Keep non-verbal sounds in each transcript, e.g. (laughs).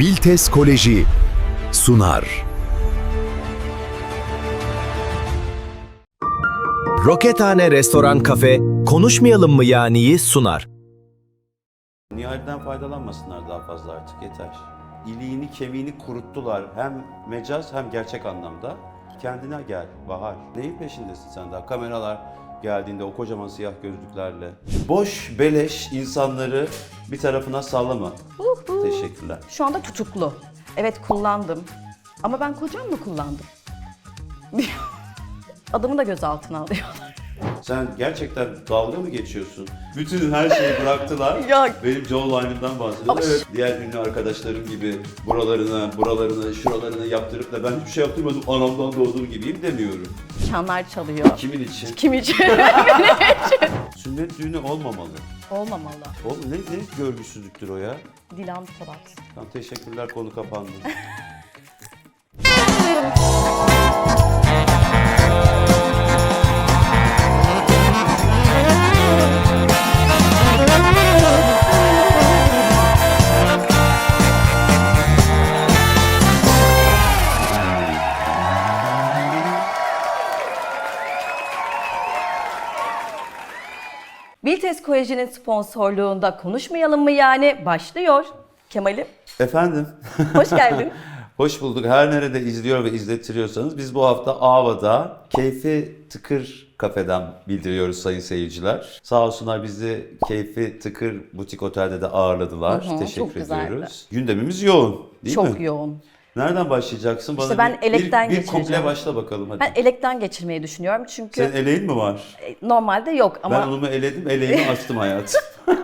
Biltes Koleji sunar. Rokethane Restoran Kafe Konuşmayalım mı yani'yi sunar. Nihal'den faydalanmasınlar daha fazla artık yeter. İliğini kemiğini kuruttular hem mecaz hem gerçek anlamda. Kendine gel Bahar. Neyin peşindesin sen daha? Kameralar geldiğinde o kocaman siyah gözlüklerle. Boş beleş insanları bir tarafına sallama. Teşekkürler. Şu anda tutuklu. Evet kullandım. Ama ben kocam mı kullandım? (laughs) Adamı da gözaltına alıyorlar. Sen gerçekten dalga mı geçiyorsun? Bütün her şeyi bıraktılar. (laughs) Ya- Benim Jawline'ımdan bahsediyorum. Ama- Evet, diğer ünlü arkadaşlarım gibi buralarına, buralarına, şuralarına yaptırıp da ben hiçbir şey yaptırmadım, anamdan doğduğum gibiyim demiyorum. Çanlar çalıyor. Kimin için? Kim (laughs) için? Sünnet düğünü olmamalı. Olmamalı. Oğlum ne, ne görgüsüzlüktür o ya? Dilan Polat. Tamam teşekkürler konu kapandı. (laughs) Biltes Koleji'nin sponsorluğunda konuşmayalım mı yani başlıyor. Kemal'im Efendim, hoş geldin. (laughs) hoş bulduk. Her nerede izliyor ve izletiyorsanız biz bu hafta Ava'da Keyfi Tıkır kafeden bildiriyoruz sayın seyirciler. Sağ olsunlar bizi Keyfi Tıkır Butik Otel'de de ağırladılar. Hı hı, Teşekkür çok güzeldi. ediyoruz. Gündemimiz yoğun değil mi? Çok yoğun. Nereden başlayacaksın? Bana İşte ben bir, elekten bir, bir kuple başla bakalım hadi. Ben elekten geçirmeyi düşünüyorum çünkü Senin eleğin mi var? normalde yok ama Ben onu eledim, eleğimi açtım hayatım. (laughs)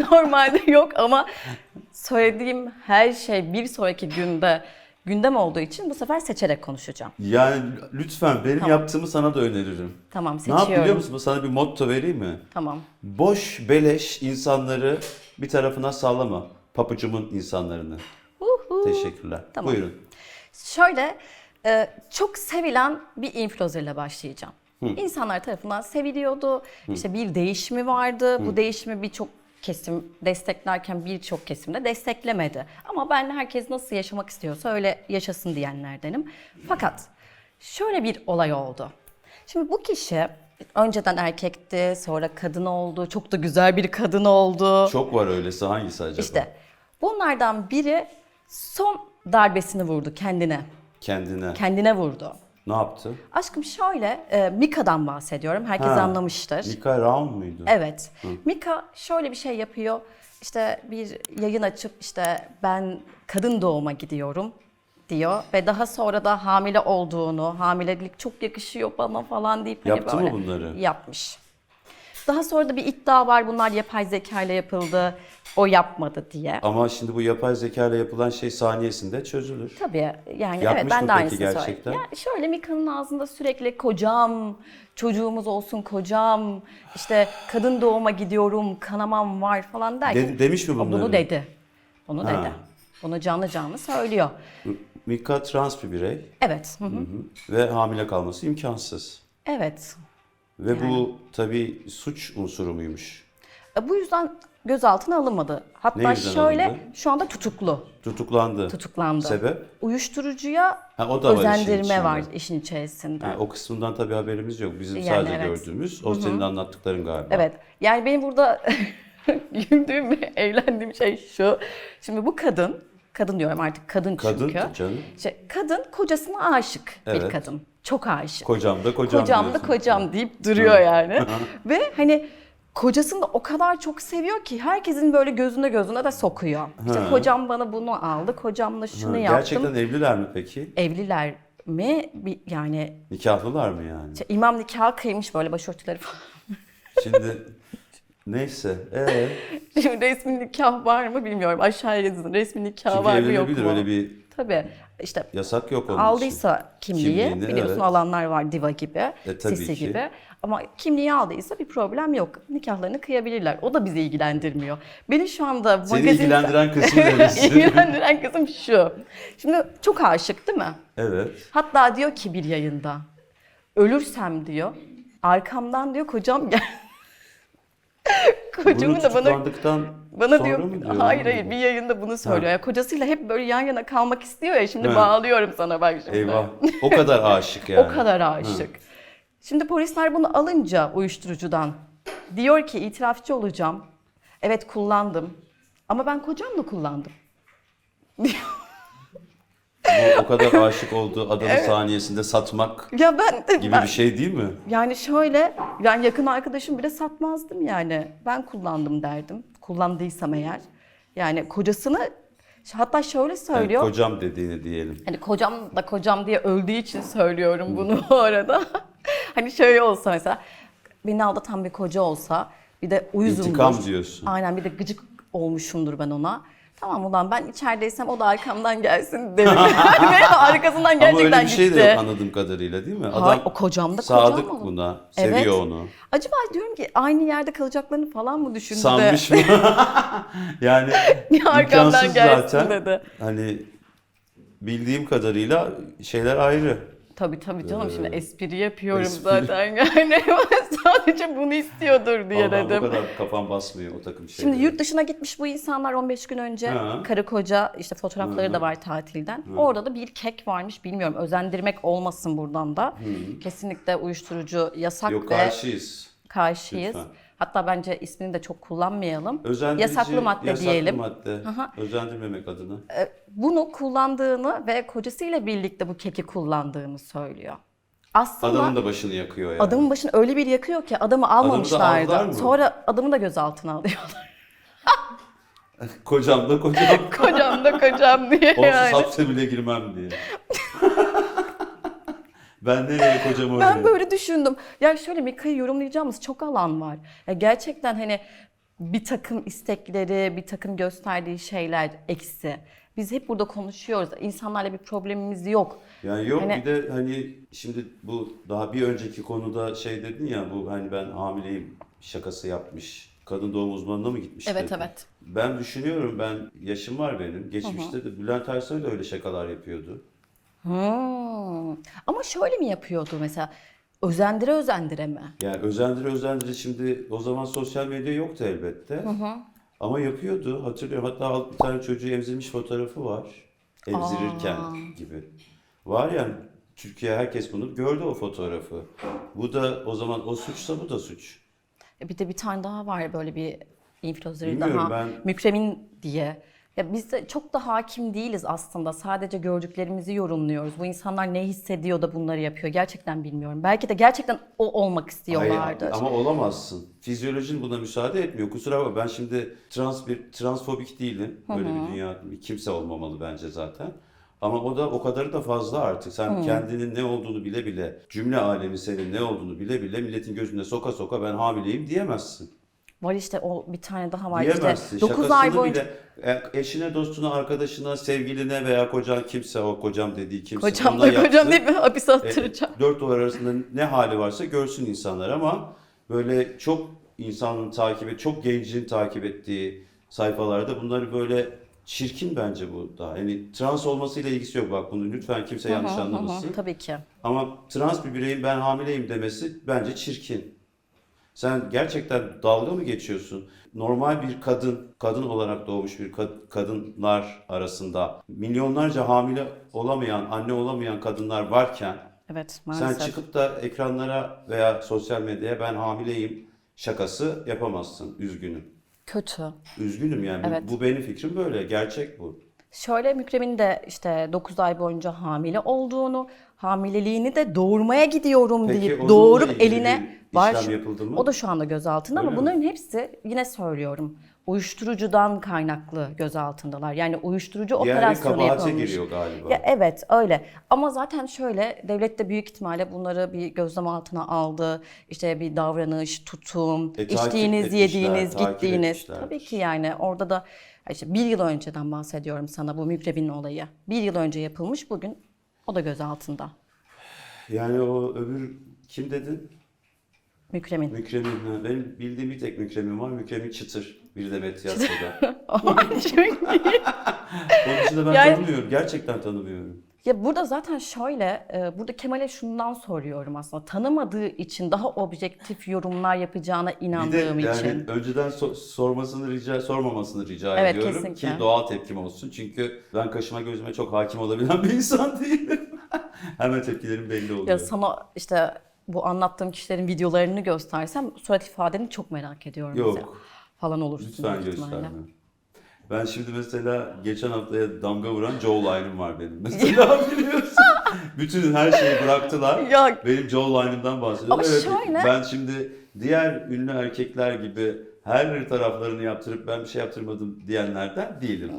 (laughs) normalde yok ama söylediğim her şey bir sonraki günde gündem olduğu için bu sefer seçerek konuşacağım. Yani lütfen benim Tamam. yaptığımı sana da öneririm. Tamam Ne seçiyorum. yap biliyor musun? Sana bir motto vereyim mi? Tamam. Boş beleş insanları bir tarafına sallama. Papucumun insanlarını. Uhu. Teşekkürler. Tamam. Buyurun. Şöyle e, çok sevilen bir influencer'la başlayacağım. İnsanlar tarafından seviliyordu. İşte bir değişimi vardı. Bu değişimi birçok kesim desteklerken birçok kesim de desteklemedi. Ama ben herkes nasıl yaşamak istiyorsa öyle yaşasın diyenlerdenim. Fakat şöyle bir olay oldu. Şimdi bu kişi önceden erkekti, sonra kadın oldu. Çok da güzel bir kadın oldu. Çok var öylesi. Hangisi acaba? İşte bunlardan biri son darbesini vurdu kendine. Kendine. Kendine vurdu. ne yaptı? Aşkım şöyle, e, Mika'dan bahsediyorum. Herkes Ha, anlamıştır. Mika Raun muydu? Evet. Mika şöyle bir şey yapıyor. İşte bir yayın açıp işte ben kadın doğuma gidiyorum diyor ve daha sonra da hamile olduğunu, hamilelik çok yakışıyor bana falan deyip hani Yaptı mı bunları? Yapmış. Daha sonra da bir iddia var bunlar yapay zeka ile yapıldı. O yapmadı diye. Ama şimdi bu yapay zeka ile yapılan şey saniyesinde çözülür. Tabii yani Yapmış evet ben de aynısını gerçekten? söyledim. Yani şöyle Mika'nın ağzında sürekli kocam, çocuğumuz olsun kocam, işte kadın doğuma gidiyorum, kanamam var falan derken. De- demiş mi bunları? Bunu dedi. Bunu Ha. dedi. Bunu canlı canlı söylüyor. Mika trans bir birey Evet. hı hı. ve hamile kalması imkansız. Evet. Ve bu tabii suç unsuru muymuş? E, Bu yüzden gözaltına alınmadı. Hatta şöyle alındı? şu anda tutuklu. Tutuklandı. Tutuklandı. Sebep? Uyuşturucuya Ha, o da var işin özendirme var işin içerisinde. Ha, o kısmından tabii haberimiz yok. Bizim Yani sadece evet. gördüğümüz, o senin anlattıkların galiba. Evet. Yani benim burada (laughs) güldüğüm ve eğlendiğim şey şu. Şimdi bu kadın, kadın diyorum artık kadın, Kadın çünkü. canım. İşte kadın kocasına aşık bir Evet. kadın. Çok aşık. Kocam da kocam kocam da kocam deyip duruyor yani. ve hani kocasını da o kadar çok seviyor ki herkesin böyle gözüne gözüne de sokuyor. İşte Ha. kocam bana bunu aldı, kocamla şunu Ha, yaptım. Gerçekten evliler mi peki? Evliler mi? Bir, yani Nikahlılar mı yani? işte imam nikahı kıymış böyle başörtüleri falan. Şimdi neyse. Ee, (laughs) Şimdi resmi nikah var mı bilmiyorum. Aşağıya yazın. Resmi nikah çünkü var mı yok evlenebilir mu? öyle bir Tabii. İşte yasak yok onun aldıysa kimliği, Kimliğini, biliyorsun evet. alanlar var diva gibi, E, sisi ki. gibi. Ama kimliği aldıysa bir problem yok. Nikahlarını kıyabilirler. O da bizi ilgilendirmiyor. Beni şu anda Seni magazin... ilgilendiren neresi? (laughs) ilgilendiren kısım şu. Şimdi çok aşık değil mi? evet. Hatta diyor ki bir yayında, ölürsem diyor, arkamdan diyor kocam gel. Kocamın da bana bana diyor, diyor? hayır hayır bir yayında bunu söylüyor. Ya kocasıyla hep böyle yan yana kalmak istiyor ya şimdi He. bağlıyorum sana bak şimdi. Eyvah. O kadar aşık (laughs) yani. O kadar aşık. Şimdi polisler bunu alınca uyuşturucudan diyor ki itirafçı olacağım. Evet kullandım. Ama ben kocamla kullandım. (laughs) Bu o kadar aşık olduğu adamı saniyesinde satmak Ya ben, gibi ben- bir şey değil mi? yani şöyle ben yakın arkadaşım bile satmazdım yani. Ben kullandım derdim. Kullandıysam eğer. Yani kocasını hatta şöyle Yani söylüyor. kocam dediğini diyelim. Hani kocam da kocam diye öldüğü için söylüyorum bunu (laughs) bu arada. hani şöyle olsa mesela beni aldatan bir koca olsa bir de uyuzumdur. İntikam diyorsun. Aynen bir de gıcık olmuşumdur ben ona. Tamam ulan ben içerideysem o da arkamdan gelsin derim. (laughs) Ve arkasından Ama gerçekten öyle bir şey gitti. de yok anladığım kadarıyla değil mi? Hayır, o kocam da kocam sadık oğlum. buna, Evet. seviyor onu. Acaba diyorum ki aynı yerde kalacaklarını falan mı düşündü Sanmış mı? (laughs) yani (laughs) imkansız gelsin zaten. dedi. Hani bildiğim kadarıyla şeyler ayrı. Tabii tabii canım şimdi espri yapıyorum Ee, espri. zaten (laughs) yani sadece bunu istiyordur diye Vallahi dedim. o kadar kafam basmıyor o takım şeyler. Şimdi yurt dışına gitmiş bu insanlar 15 gün önce. Ha. Karı koca işte fotoğrafları da var tatilden. Orada da bir kek varmış bilmiyorum. Özendirmek olmasın buradan da. Kesinlikle uyuşturucu yasak Yok ve karşıyız. karşıyız. Lütfen. Hatta bence ismini de çok kullanmayalım. Özendirici, yasaklı madde yasaklı diyelim. madde. Özendirmemek adına. Bunu kullandığını ve kocasıyla birlikte bu keki kullandığını söylüyor. Aslında Adamın da başını yakıyor yani. adamın başını öyle bir yakıyor ki adamı almamışlardı. Sonra adamı da gözaltına alıyorlar. (laughs) Kocam da kocam. (laughs) kocam da kocam diye Onsuz yani. hapse bile girmem diye. (laughs) ben nereye kocam oraya? Ben böyle düşündüm. Ya şöyle Mika'yı yorumlayacağımız çok alan var. Ya gerçekten hani bir takım istekleri, bir takım gösterdiği şeyler eksi. Biz hep burada konuşuyoruz. İnsanlarla bir problemimiz yok. Yani yok Hani- bir de hani şimdi bu daha bir önceki konuda şey dedin ya bu hani ben hamileyim şakası yapmış. Kadın doğum uzmanına mı gitmiş? Evet, dedin. evet. Ben düşünüyorum ben yaşım var benim. Geçmişte de Bülent Ersoy da öyle şakalar yapıyordu. Hmm. Ama şöyle mi yapıyordu mesela? Özendire özendire mi? Yani özendire özendire şimdi o zaman sosyal medya yoktu elbette. Ama yapıyordu hatırlıyorum. Hatta bir tane çocuğu emzirmiş fotoğrafı var. Emzirirken gibi. Var yani Türkiye herkes bunu gördü o fotoğrafı. Bu da o zaman o suçsa bu da suç. E Bir de bir tane daha var böyle bir influencer Bilmiyorum, daha. ben- Mükremin diye. Ya biz de çok da hakim değiliz aslında. Sadece gördüklerimizi yorumluyoruz. Bu insanlar ne hissediyor da bunları yapıyor? Gerçekten bilmiyorum. Belki de gerçekten o olmak istiyorlardır. Hayır, ama olamazsın. Fizyolojin buna müsaade etmiyor. Kusura bakma ben şimdi trans bir transfobik değilim. Böyle bir dünya kimse olmamalı bence zaten. Ama o da o kadarı da fazla artık. Sen kendinin ne olduğunu bile bile, cümle alemi senin ne olduğunu bile bile milletin gözüne soka soka ben hamileyim diyemezsin. Var işte o bir tane daha var Diyemezsin. işte. 9 Şakasını ay boyunca bile e, eşine, dostuna, arkadaşına, sevgiline veya kocan kimse o kocam dediği kimse kocam da kocam yapsın. deyip hapise E, attıracağım. dört duvar arasında ne hali varsa görsün insanlar ama böyle çok insanın takip et, çok gencin takip ettiği sayfalarda bunları böyle çirkin bence bu da. Yani trans olmasıyla ilgisi yok bak bunu lütfen kimse yanlış Hı hı, anlamasın. hı, Tabii ki. Ama trans bir bireyin ben hamileyim demesi bence çirkin. Sen gerçekten dalga mı geçiyorsun? Normal bir kadın, kadın olarak doğmuş bir kad- kadınlar arasında milyonlarca hamile olamayan, anne olamayan kadınlar varken Evet sen maalesef. çıkıp da ekranlara veya sosyal medyaya ben hamileyim şakası yapamazsın. Üzgünüm. Kötü. Üzgünüm yani. Bu- Evet. Bu, benim fikrim böyle. Gerçek bu. Şöyle Mükremin de işte 9 ay boyunca hamile olduğunu, hamileliğini de doğurmaya gidiyorum Peki, deyip doğurup eline var. O da şu anda gözaltında Öyle ama mi? bunların hepsi yine söylüyorum uyuşturucudan kaynaklı gözaltındalar. Yani uyuşturucu Yani operasyonu yapılmış. giriyor galiba. Ya evet öyle. Ama zaten şöyle devlet de büyük ihtimalle bunları bir gözlem altına aldı. İşte bir davranış, tutum, E, içtiğiniz, etmişler, yediğiniz, gittiğiniz. etmişler. Tabii ki yani orada da işte bir yıl önceden bahsediyorum sana bu mükrebin olayı. Bir yıl önce yapılmış bugün o da gözaltında. Yani o öbür kim dedin? Mükremin. Mükremin. Ha. Benim bildiğim bir tek Mükremin var. Mükremin Çıtır. Bir de tiyatroda. (laughs) Çünkü- (laughs) Onun dışında ben Yani- tanımıyorum. Gerçekten tanımıyorum. Ya burada zaten şöyle, e, burada Kemal'e şundan soruyorum aslında. Tanımadığı için daha objektif yorumlar yapacağına Bir de inandığım yani için. önceden so- sormasını rica sormamasını rica Evet, ediyorum kesinlikle. ki doğal tepkim olsun. Çünkü ben kaşıma gözüme çok hakim olabilen bir insan değilim. (laughs) Hemen tepkilerim belli oluyor. Ya sana işte bu anlattığım kişilerin videolarını göstersem surat ifadeni çok merak ediyorum. Yok. mesela. Falan olursun Lütfen gösterme. Ben şimdi mesela geçen haftaya damga vuran Joe Line'ım var benim. (laughs) Mesela biliyorsun. Bütün her şeyi bıraktılar. Ya Benim Joe Line'ımdan bahsediyorum. Ama evet, şöyle- Ben şimdi diğer ünlü erkekler gibi her taraflarını yaptırıp ben bir şey yaptırmadım diyenlerden değilim.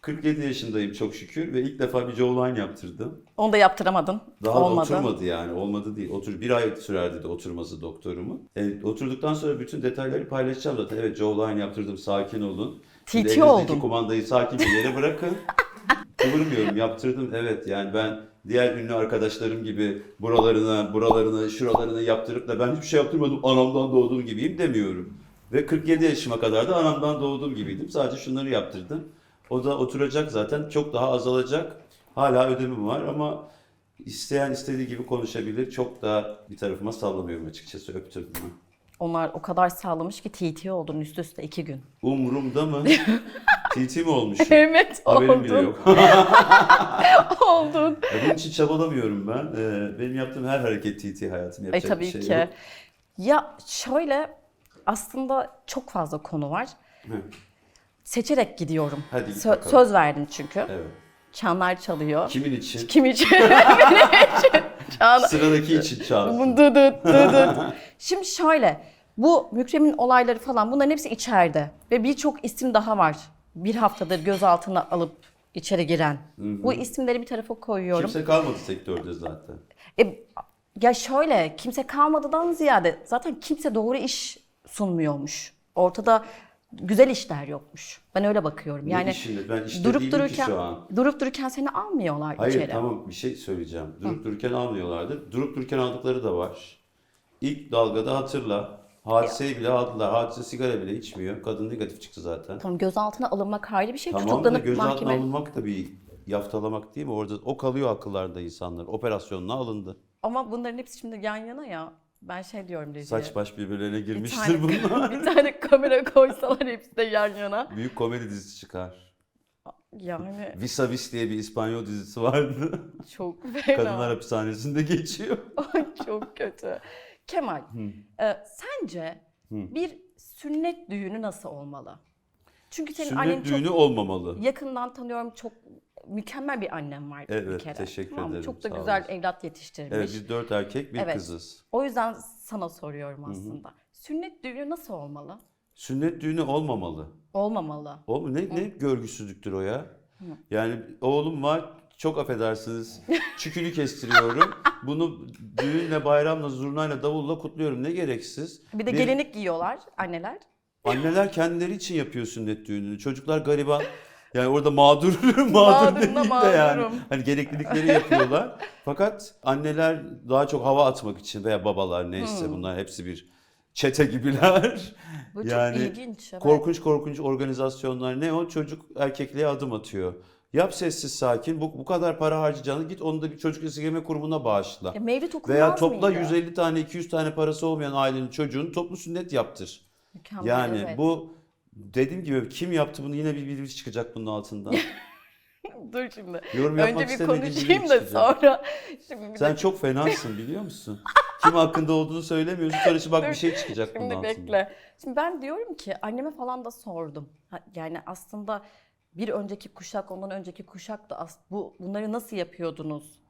47 yaşındayım çok şükür ve ilk defa bir Joe Line yaptırdım. onu da yaptıramadın. Daha Olmadı. oturmadı yani. Olmadı değil. Otur, bir ay sürerdi de oturması doktorumun. E, oturduktan sonra bütün detayları paylaşacağım zaten. Evet Joe Line yaptırdım. Sakin olun. Elinizdeki oldun. kumandayı sakin bir yere bırakın. (laughs) Kıvırmıyorum. Yaptırdım. Evet yani ben diğer ünlü arkadaşlarım gibi buralarına, buralarına, şuralarına yaptırıp da ben hiçbir şey yaptırmadım. Anamdan doğduğum gibiyim demiyorum. Ve 47 yaşıma kadar da anamdan doğduğum gibiydim. Sadece şunları yaptırdım. O da oturacak zaten. Çok daha azalacak. Hala ödemim var ama isteyen istediği gibi konuşabilir. Çok da bir tarafıma sallamıyorum açıkçası. Öptürdüm. Onlar o kadar sağlamış ki TT oldun üst üste iki gün. Umurumda mı? (laughs) TT mi olmuşum? Evet Haberim bile oldun. yok. (laughs) oldun. (laughs) Ya Bunun için çabalamıyorum ben. Ee, benim yaptığım her hareket TT hayatım E yapacak tabii bir şey ki. yok. Ya şöyle aslında çok fazla konu var. Hı. Seçerek gidiyorum. Hadi git Sö- bakalım. söz verdim çünkü. Evet. Çanlar çalıyor. Kimin için? Kim için? Benim için. Çan... Sıradaki için çalsın. Dı dı dı dı. Şimdi şöyle, bu Mükremin olayları falan bunların hepsi içeride. Ve birçok isim daha var. Bir haftadır gözaltına alıp içeri giren. Bu isimleri bir tarafa koyuyorum. Kimse kalmadı sektörde zaten. E, ya şöyle, kimse kalmadıdan ziyade zaten kimse doğru iş sunmuyormuş. Ortada güzel işler yokmuş. Ben öyle bakıyorum. Ne Yani işinde? Ben işte durup değilim ki dururken şu an. durup dururken seni almıyorlar Hayır içeri. tamam bir şey söyleyeceğim. Durup dururken almıyorlardı. Durup dururken aldıkları da var. İlk dalgada hatırla. Hadiseyi bile aldılar. Hadise sigara bile içmiyor. Kadın negatif çıktı zaten. Tamam gözaltına alınmak ayrı bir şey. Tamam da Tutuklanıp gözaltına mahkeme... alınmak da bir yaftalamak değil mi? Orada o kalıyor akıllarda insanlar. Operasyonuna alındı. Ama bunların hepsi şimdi yan yana ya. Ben şey diyorum Rezi'ye. Saç baş birbirlerine bir girmiştir tane, bunlar. (laughs) bir tane kamera koysalar hepsi de yan yana. Büyük komedi dizisi çıkar. Yani Vis a Vis diye bir İspanyol dizisi vardı. (laughs) çok fena. Kadınlar hapishanesinde geçiyor. (laughs) Ay, çok kötü. Kemal, e, sence bir sünnet düğünü nasıl olmalı? Çünkü senin annen Sünnet düğünü çok olmamalı. yakından tanıyorum. Çok mükemmel bir annem var bir Evet, kere. teşekkür Tamam ederim, Çok da güzel olasın. evlat yetiştirmiş. Evet biz dört erkek bir Evet. kızız. O yüzden sana soruyorum aslında. Sünnet düğünü nasıl olmalı? Sünnet düğünü olmamalı. Olmamalı. Oğlum ne, ne görgüsüzlüktür o ya? Yani oğlum var çok affedersiniz (laughs) çükünü kestiriyorum. Bunu düğünle, bayramla, zurnayla, davulla kutluyorum. Ne gereksiz. Bir de Bir- gelinlik giyiyorlar anneler. Anneler kendileri için yapıyor sünnet düğününü. Çocuklar gariban. Yani orada mağdur, (laughs) mağdur Mağdurum da değil de yani. Hani gereklilikleri yapıyorlar. (laughs) Fakat anneler daha çok hava atmak için veya babalar neyse Hmm. bunlar hepsi bir çete gibiler. Bu çok yani ilginç. evet. korkunç korkunç organizasyonlar ne o çocuk erkekliğe adım atıyor. Yap sessiz sakin bu, bu kadar para harcayacağını git onu da bir çocuk esirgeme kurumuna bağışla. Ya mevlüt okunmaz Veya topla mıydı? 150 tane 200 tane parası olmayan ailenin çocuğunu toplu sünnet yaptır. Mükemmel, Yani evet. bu dediğim gibi kim yaptı bunu yine bir biri çıkacak bunun altından. (laughs) Dur şimdi. Yorum yapmak Önce bir konuşayım da sonra. (laughs) Şimdi bir Sen de- çok fenasın biliyor musun? Kim hakkında olduğunu söylemiyorsun. Sonra şimdi bak bir şey çıkacak bunun Şimdi altından. bekle. Şimdi ben diyorum ki anneme falan da sordum. Yani aslında bir önceki kuşak, ondan önceki kuşak da bu bunları nasıl yapıyordunuz?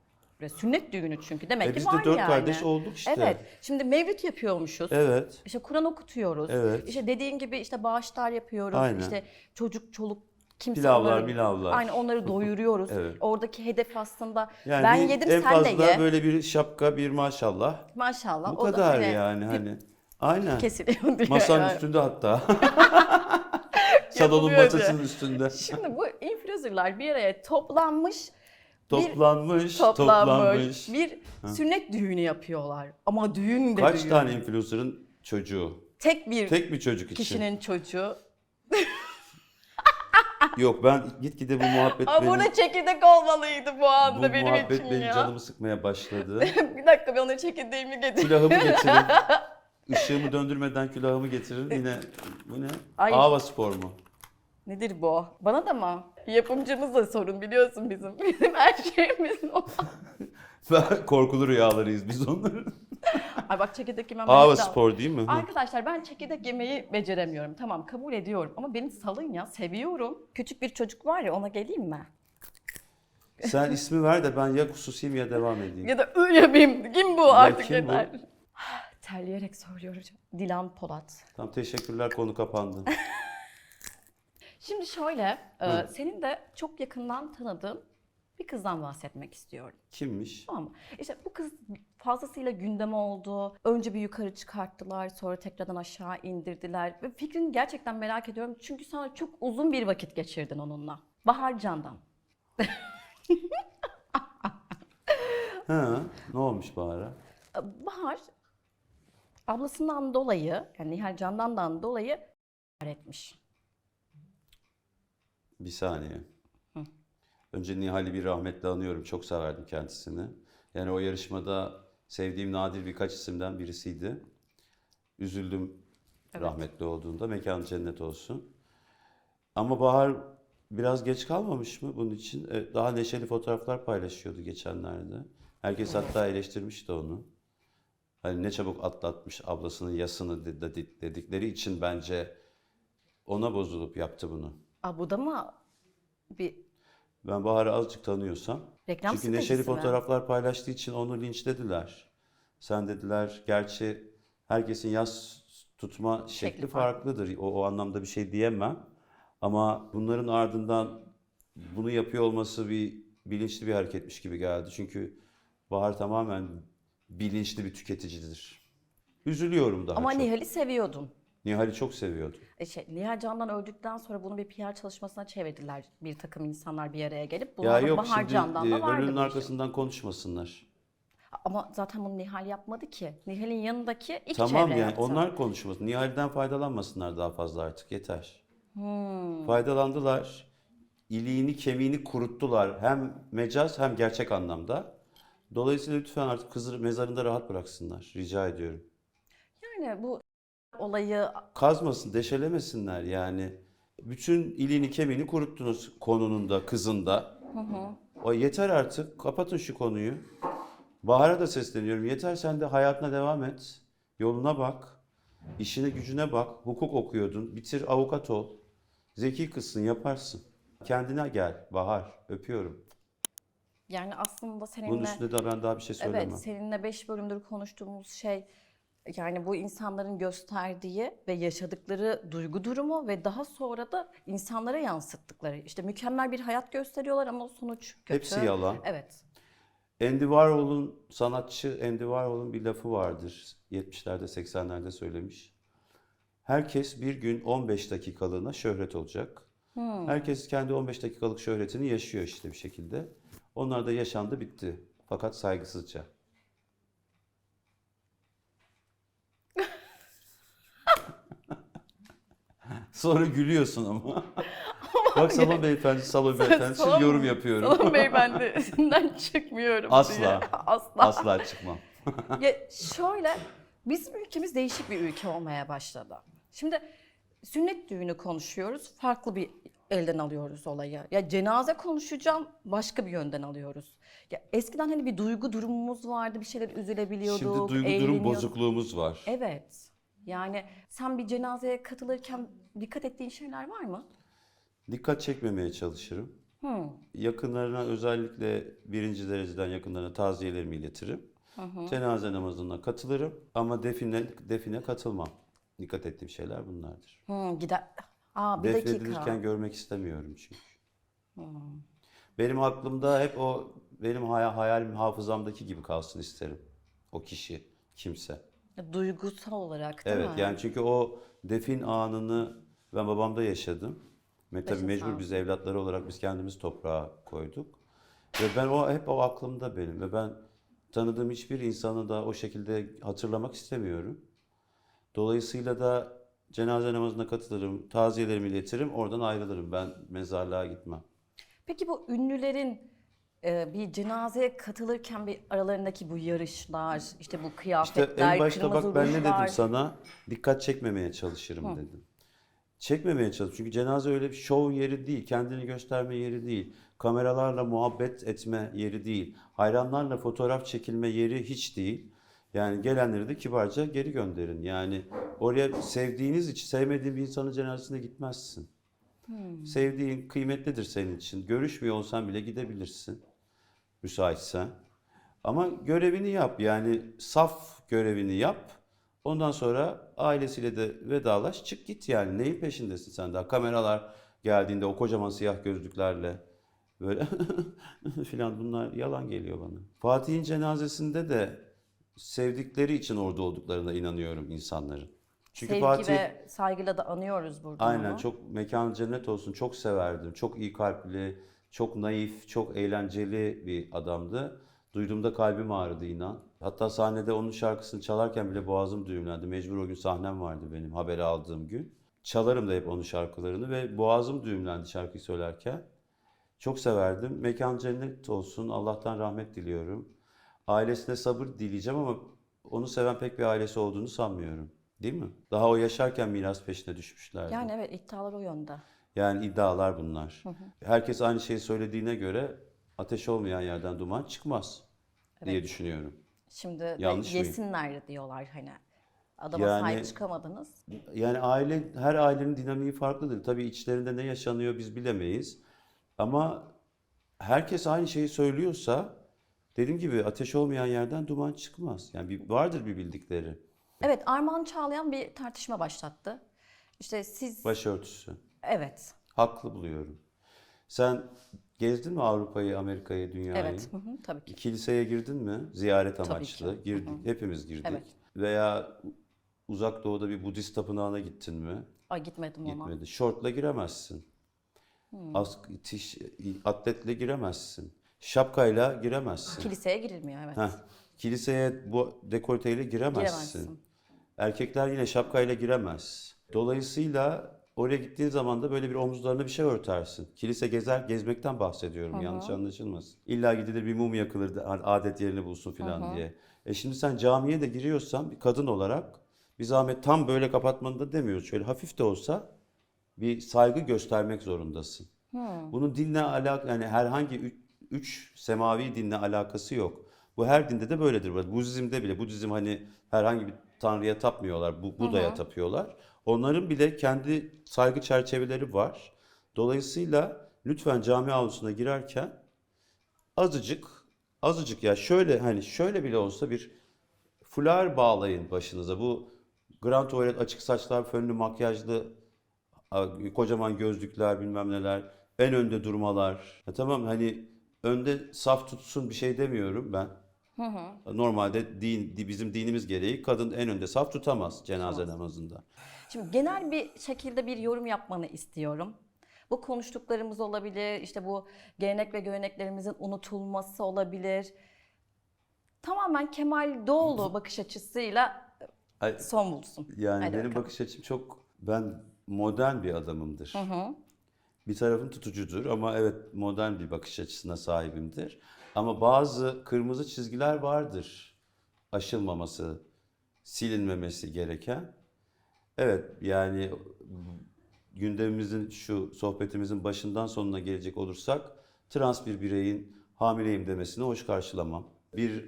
Böyle sünnet düğünü çünkü demek E ki biz var de dört yani. kardeş olduk işte. Evet. Şimdi mevlüt yapıyormuşuz. Evet. İşte Kur'an okutuyoruz. Evet. İşte dediğin gibi işte bağışlar yapıyoruz. Aynen. İşte çocuk çoluk kimse Pilavlar, onları, milavlar. Aynen onları doyuruyoruz. (laughs) Evet. Oradaki hedef aslında Yani ben yedim en sen fazla de ye. böyle bir şapka, bir maşallah. Maşallah. Bu o da kadar hani yani hani. Aynen. Kesiliyor diye. Masanın yani. üstünde hatta. (laughs) Salonun Yapılıyor masasının üstünde. Şimdi bu influencerlar bir araya toplanmış, Toplanmış, toplanmış, bir sünnet düğünü yapıyorlar. Ama düğün de Kaç düğün. tane influencer'ın çocuğu? Tek bir Tek bir çocuk için. kişinin çocuğu. (laughs) Yok ben gitgide bu muhabbet Aa, benim, burada çekirdek olmalıydı bu bu anda benim muhabbet için benim ya. canımı sıkmaya başladı. (laughs) bir dakika ben ona çekirdeğimi getireyim. külahımı getirin. (laughs) Işığımı döndürmeden külahımı getirin. Yine bu ne? Ay. Ava spor mu? Nedir bu? Bana da mı? Yapımcımız da sorun biliyorsun bizim. (laughs) Bizim her şeyimiz o. (laughs) Korkulu rüyalarıyız biz onların. Ay bak çekirdek yemem. Ava spor değil mi? Arkadaşlar ben çekirdek yemeyi beceremiyorum. Tamam kabul ediyorum ama beni salın ya seviyorum. Küçük bir çocuk var ya ona geleyim mi? Sen ismi ver de ben ya kususayım ya devam edeyim. Ya da öyle yapayım. Kim bu artık kim bu? yeter. Terleyerek söylüyorum. Dilan Polat. Tamam teşekkürler konu kapandı. (laughs) Şimdi şöyle, e, senin de çok yakından tanıdığın bir kızdan bahsetmek istiyorum. Kimmiş? Tamam mı? İşte bu kız fazlasıyla gündeme oldu. Önce bir yukarı çıkarttılar, sonra tekrardan aşağı indirdiler. Ve fikrini gerçekten merak ediyorum. Çünkü sana çok uzun bir vakit geçirdin onunla. Bahar Candan. (laughs) Ha, ne olmuş Bahar'a? Bahar ablasından dolayı, yani Nihal Candan'dan dolayı etmiş. Bir saniye. Önce Nihal'i bir rahmetle anıyorum. Çok severdim kendisini. Yani o yarışmada sevdiğim nadir birkaç isimden birisiydi. Üzüldüm rahmetli olduğunda. Mekanı cennet olsun. Ama Bahar biraz geç kalmamış mı bunun için? E, Daha neşeli fotoğraflar paylaşıyordu geçenlerde. Herkes hatta eleştirmişti onu. Hani ne çabuk atlatmış ablasının yasını de- de- dedikleri için bence ona bozulup yaptı bunu. Aa, bu da mı bir Ben Bahar'ı azıcık tanıyorsam. Reklam çünkü neşeli mi? fotoğraflar paylaştığı için onu linçlediler. Sen dediler gerçi herkesin yaz tutma şekli, Şekli farklıdır. O, o anlamda bir şey diyemem. Ama bunların ardından bunu yapıyor olması bir bilinçli bir hareketmiş gibi geldi. Çünkü Bahar tamamen bilinçli bir tüketicidir. Üzülüyorum daha ama çok. Nihal'i seviyordun. Nihal'i çok seviyordum. E şey, Nihal Candan öldükten sonra bunu bir PR çalışmasına çevirdiler bir takım insanlar bir araya gelip. Ya Bunlarda yok Bahar şimdi Candan'da e, vardı ölünün bu işin. arkasından konuşmasınlar. Ama zaten bunu Nihal yapmadı ki. Nihal'in yanındaki ilk Tamam çevre yani yaptı. onlar konuşmasın. Nihal'den faydalanmasınlar daha fazla artık yeter. Hmm. Faydalandılar. İliğini kemiğini kuruttular. Hem mecaz hem gerçek anlamda. Dolayısıyla lütfen artık kızı mezarında rahat bıraksınlar. Rica ediyorum. Yani bu olayı Kazmasın, deşelemesinler yani. Bütün iliğini kemiğini kuruttunuz konunun da kızın da. O yeter artık. Kapatın şu konuyu. Bahar'a da sesleniyorum. Yeter sen de hayatına devam et. Yoluna bak. İşine gücüne bak. Hukuk okuyordun. Bitir avukat ol. Zeki kızsın yaparsın. Kendine gel Bahar. Öpüyorum. yani aslında Bunun seninle üstünde de ben daha bir şey söylemem. evet seninle 5 bölümdür konuştuğumuz şey yani bu insanların gösterdiği ve yaşadıkları duygu durumu ve daha sonra da insanlara yansıttıkları. işte mükemmel bir hayat gösteriyorlar ama sonuç kötü. Hepsi yalan. Evet. Andy Warhol'un sanatçı Andy Warhol'un bir lafı vardır. 70'lerde 80'lerde söylemiş. Herkes bir gün 15 dakikalığına şöhret olacak. Herkes kendi 15 dakikalık şöhretini yaşıyor işte bir şekilde. Onlar da yaşandı bitti. Fakat saygısızca. Sonra gülüyorsun ama. Bak Salon Beyefendi, Salon Beyefendi şimdi yorum yapıyorum. Salon beyefendisinden (laughs) çıkmıyorum Asla. diye. (laughs) Asla. Asla çıkmam. (laughs) Ya şöyle, bizim ülkemiz değişik bir ülke olmaya başladı. Şimdi sünnet düğünü konuşuyoruz, farklı bir elden alıyoruz olayı. Ya cenaze konuşacağım, başka bir yönden alıyoruz. Ya eskiden hani bir duygu durumumuz vardı, bir şeyler üzülebiliyorduk, Şimdi duygu durum eğleniyorduk. bozukluğumuz var. Evet. Yani sen bir cenazeye katılırken dikkat ettiğin şeyler var mı? Dikkat çekmemeye çalışırım. Hmm. Yakınlarına özellikle birinci dereceden yakınlarına taziyelerimi iletirim. Cenaze namazına katılırım ama define define katılmam. Dikkat ettiğim şeyler bunlardır. Hmm, gider. Aa bir dakika. görmek istemiyorum çünkü. Benim aklımda hep o benim hay- hayalim hafızamdaki gibi kalsın isterim. O kişi, kimse. Duygusal olarak değil Evet mi? yani çünkü o defin anını ben babamda yaşadım. Ve tabii mecbur biz evlatları olarak biz kendimiz toprağa koyduk. Ve ben o hep o aklımda benim ve ben tanıdığım hiçbir insanı da o şekilde hatırlamak istemiyorum. Dolayısıyla da Cenaze namazına katılırım, taziyelerimi iletirim, oradan ayrılırım. Ben mezarlığa gitmem. Peki bu ünlülerin e, bir cenazeye katılırken bir aralarındaki bu yarışlar, işte bu İşte kıyafetler, en başta bak ben ne dedim sana? Dikkat çekmemeye çalışırım dedim. Çekmemeye çalış. Çünkü cenaze öyle bir şov yeri değil, kendini gösterme yeri değil. Kameralarla muhabbet etme yeri değil. Hayranlarla fotoğraf çekilme yeri hiç değil. Yani gelenleri de kibarca geri gönderin. Yani oraya sevdiğiniz için sevmediğin bir insanın cenazesine gitmezsin. Sevdiğin kıymetlidir senin için. Görüşmüyor olsan bile gidebilirsin. Müsaitsen. Ama görevini yap. Yani saf görevini yap. Ondan sonra ailesiyle de vedalaş. Çık git yani. Neyin peşindesin sen daha? Kameralar geldiğinde o kocaman siyah gözlüklerle böyle (laughs) filan bunlar yalan geliyor bana. Fatih'in cenazesinde de sevdikleri için orada olduklarına inanıyorum insanların. Çünkü Sevgi Fatih ve saygıyla da anıyoruz burada Aynen onu. çok mekan cennet olsun çok severdim. Çok iyi kalpli, çok naif, çok eğlenceli bir adamdı. Duyduğumda kalbim ağrıdı inan. Hatta sahnede onun şarkısını çalarken bile boğazım düğümlendi. Mecbur o gün sahnem vardı benim haberi aldığım gün. Çalarım da hep onun şarkılarını ve boğazım düğümlendi şarkıyı söylerken. Çok severdim. Mekan cennet olsun. Allah'tan rahmet diliyorum. Ailesine sabır dileyeceğim ama onu seven pek bir ailesi olduğunu sanmıyorum. Değil mi? Daha o yaşarken miras peşine düşmüşlerdi. Yani evet iddialar o yönde. Yani iddialar bunlar. Herkes aynı şeyi söylediğine göre ateş olmayan yerden duman çıkmaz diye düşünüyorum. Şimdi Yanlış yesinler diyorlar hani. Adama Yani- sahip çıkamadınız. Yani aile her ailenin dinamiği farklıdır. Tabii içlerinde ne yaşanıyor biz bilemeyiz. Ama herkes aynı şeyi söylüyorsa dediğim gibi ateş olmayan yerden duman çıkmaz. Yani bir, vardır bir bildikleri. Evet Armağan Çağlayan bir tartışma başlattı. İşte siz Başörtüsü. Evet Haklı buluyorum. Sen gezdin mi Avrupa'yı, Amerika'yı, dünyayı? evet hı hı, tabii ki. Kiliseye girdin mi? Ziyaret Tabii amaçlı. ki. Girdik. Hepimiz girdik. Evet. Veya uzak doğuda bir Budist tapınağına gittin mi? Ay gitmedim ona. Gitmedi. Şortla giremezsin. Hmm. Ask, tiş, atletle giremezsin. Şapkayla giremezsin. Kiliseye girilmiyor evet. Heh. Kiliseye bu dekolteyle giremezsin. Giremezsin. Erkekler yine şapkayla giremez. Dolayısıyla oraya gittiğin zaman da böyle bir omuzlarına bir şey örtersin. Kilise gezer, gezmekten bahsediyorum yanlış anlaşılmasın. İlla gidilir bir mum yakılır hani adet yerini bulsun falan diye. E şimdi sen camiye de giriyorsan bir kadın olarak bir zahmet tam böyle kapatmanı da demiyoruz. Şöyle hafif de olsa bir saygı göstermek zorundasın. Bunun dinle alak yani herhangi üç, üç semavi dinle alakası yok. Bu her dinde de böyledir. Budizm'de bile Budizm hani herhangi bir tanrıya tapmıyorlar. Bu Buda'ya tapıyorlar. Onların bile kendi saygı çerçeveleri var. Dolayısıyla lütfen cami avlusuna girerken azıcık azıcık ya şöyle hani şöyle bile olsa bir fular bağlayın başınıza. Bu grand tuvalet açık saçlar, fönlü makyajlı kocaman gözlükler bilmem neler, en önde durmalar. Ya tamam hani önde saf tutsun bir şey demiyorum ben. Normalde din, di- bizim dinimiz gereği kadın en önde saf tutamaz cenaze namazında. Şimdi genel bir şekilde bir yorum yapmanı istiyorum. Bu konuştuklarımız olabilir, işte bu gelenek ve göreneklerimizin unutulması olabilir. Tamamen Kemal Doğulu bakış açısıyla Ay- son bulsun. Yani Hadi benim bakalım. bakış açım çok ben modern bir adamımdır. Bir tarafım tutucudur ama evet modern bir bakış açısına sahibimdir. Ama bazı kırmızı çizgiler vardır. Aşılmaması, silinmemesi gereken. Evet yani gündemimizin şu sohbetimizin başından sonuna gelecek olursak trans bir bireyin hamileyim demesini hoş karşılamam. Bir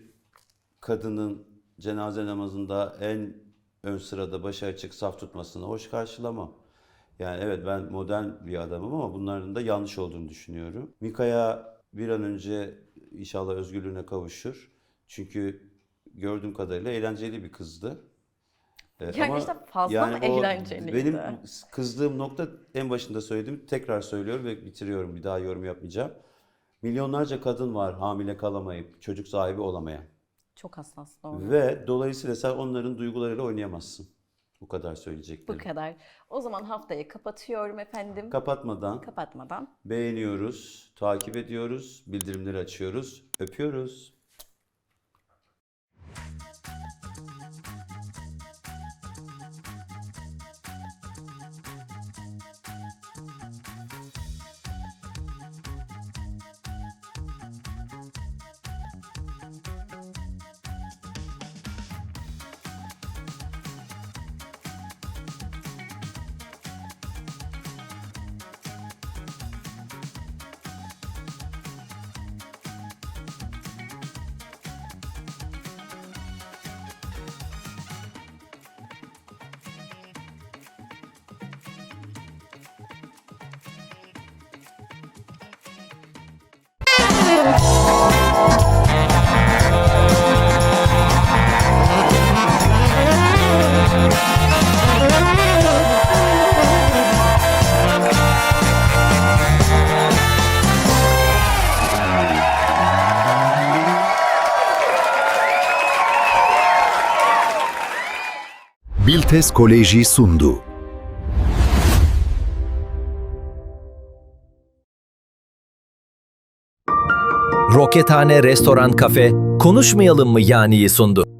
kadının cenaze namazında en ön sırada başı açık saf tutmasını hoş karşılamam. Yani evet ben modern bir adamım ama bunların da yanlış olduğunu düşünüyorum. Mika'ya bir an önce inşallah özgürlüğüne kavuşur. Çünkü gördüğüm kadarıyla eğlenceli bir kızdı. Ee, Yani işte fazla mı o eğlenceliydi? Benim kızdığım nokta en başında söylediğim tekrar söylüyorum ve bitiriyorum. Bir daha yorum yapmayacağım. Milyonlarca kadın var hamile kalamayıp çocuk sahibi olamayan. Çok hassas doğru. Ve dolayısıyla sen onların duygularıyla oynayamazsın. Bu kadar Bu söyleyeceklerim. kadar. O zaman haftayı kapatıyorum efendim. Kapatmadan Kapatmadan. beğeniyoruz, takip ediyoruz, bildirimleri açıyoruz, öpüyoruz. Biltes Koleji sundu. Rokethane Restoran Kafe Konuşmayalım mı yani'yi sundu.